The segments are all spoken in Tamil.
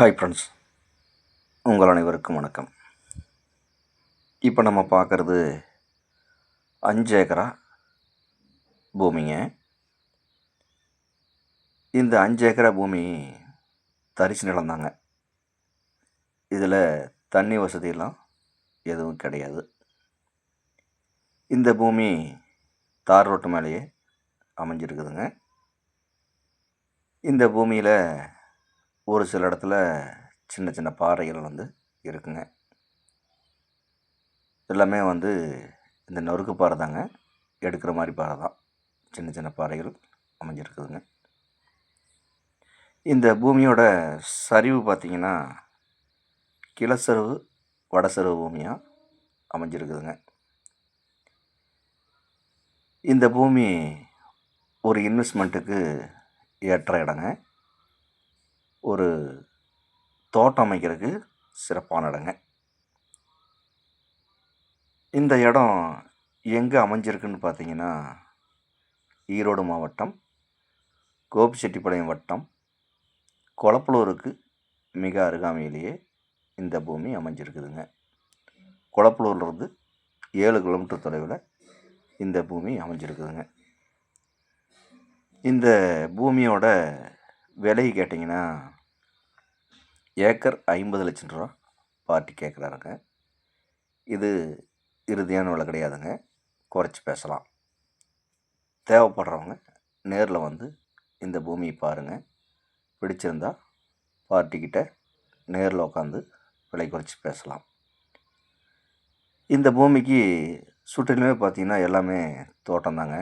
ஹாய் ஃப்ரெண்ட்ஸ் உங்கள் அனைவருக்கும் வணக்கம். இப்போ நம்ம பார்க்குறது அஞ்சு ஏக்கரா பூமிங்க. இந்த அஞ்சு ஏக்கரா பூமி தரிசு நிலந்தாங்க இதில் தண்ணி வசதியெல்லாம் எதுவும் கிடையாது. இந்த பூமி தார் ரோட்டு மேலேயே அமைஞ்சிருக்குதுங்க. இந்த பூமியில் ஒரு சில இடத்துல சின்ன சின்ன பாறைகள் வந்து இருக்குங்க. எல்லாமே வந்து இந்த நொறுக்கு பாறை தாங்க. எடுக்கிற மாதிரி பாறை தான். சின்ன சின்ன பாறைகள் அமைஞ்சிருக்குதுங்க. இந்த பூமியோட சரிவு பார்த்திங்கன்னா கிழச்சரிவு வடசரிவு பூமியாக அமைஞ்சிருக்குதுங்க. இந்த பூமி ஒரு இன்வெஸ்ட்மெண்ட்டுக்கு ஏற்ற இடங்க. ஒரு தோட்டம் அமைக்கிறதுக்கு சிறப்பான இடங்க. இந்த இடம் எங்கே அமைஞ்சிருக்குன்னு பார்த்தீங்கன்னா ஈரோடு மாவட்டம் கோபிச்செட்டிப்பாளையம் வட்டம் கொளப்பலூருக்கு மிக அருகாமையிலேயே இந்த பூமி அமைஞ்சிருக்குதுங்க. கொளப்பலூர்லேருந்து ஏழு கிலோமீட்டர் தொலைவில் இந்த பூமி அமைஞ்சிருக்குதுங்க. இந்த பூமியோட விலை கேட்டிங்கன்னா ஏக்கர் ஐம்பது லட்சம் ரூபா பார்ட்டி கேட்குறாருங்க. இது இறுதியான விலை கிடையாதுங்க. குறைச்சி பேசலாம். தேவைப்படுறவங்க நேரில் வந்து இந்த பூமியை பாருங்கள் பிடிச்சிருந்தா பார்ட்டிக்கிட்ட நேரில் உட்காந்து விலை குறைச்சி பேசலாம். இந்த பூமிக்கு சுற்றிலுமே பார்த்திங்கன்னா எல்லாமே தோட்டம் தாங்க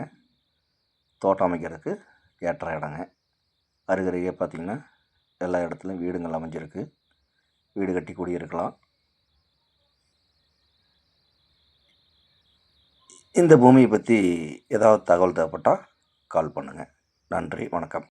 தோட்டம் அமைக்கிறதுக்கு ஏற்ற இடங்க. அருகருகே பார்த்திங்கன்னா எல்லா இடத்துலையும் வீடுங்கள் அமைஞ்சிருக்கு. வீடு கட்டி குடியிருக்கலாம். இந்த பூமியை பற்றி ஏதாவது தகவல் தேவைப்பட்டால் கால் பண்ணுங்கள் நன்றி வணக்கம்.